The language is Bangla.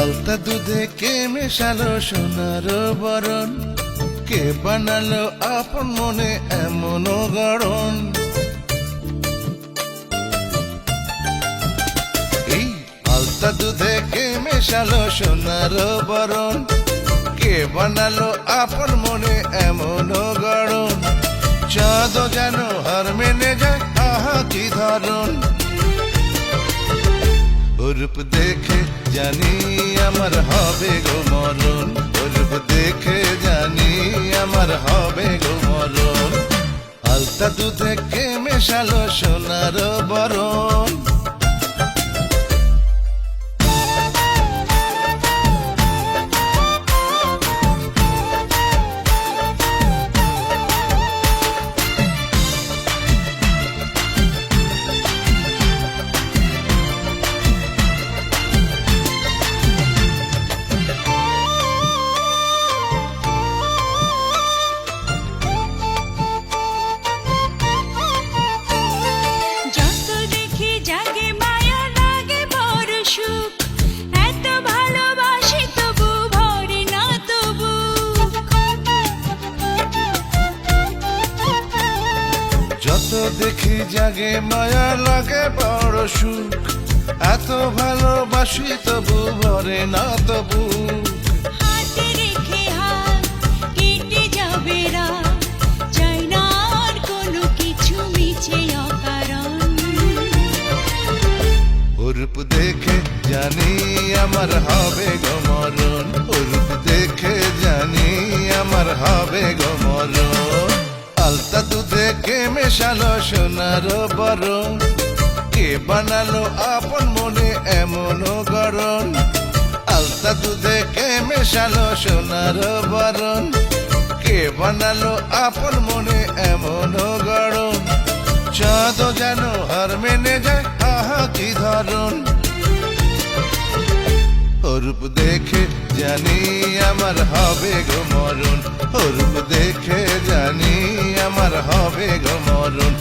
আলতা দুধে কে মেশালো সোনার বরণ? কে বানালো আপন মনে এমন গড়ন? এই আলতা দুধে কে মেশালো সোনার বরণ? কে বানালো আপন মনে এমন গড়ন? চাঁদ যেন হার মেনে যায়, আহা কি ধরন? রূপ দেখে জানি আমার হবে গো মরণ। রূপ দেখে জানি আমার হবে গো মরণ। আলতা দুধে কে মেশালো সোনার বরণ? যত দেখি জাগে মায়া লাগে বড় সুখ। এত ভালোবাসি তবু ভরে না তবু। রূপ দেখে জানি আমার হবে গমরণ মেশালো সোনার বরণ। কে বানালো আপন মনে এমন গরণ? আলতা দুধে কে মেশালো সোনার বরণ? কে বানালো আপন মনে এমন গরণ? চাঁদ যেন হার মেনে যায়, আহা কি ধরন রূপ দেখে জানি আমার হবে গো মরণ। রূপ দেখে জানি আমার হবে গো মরণ।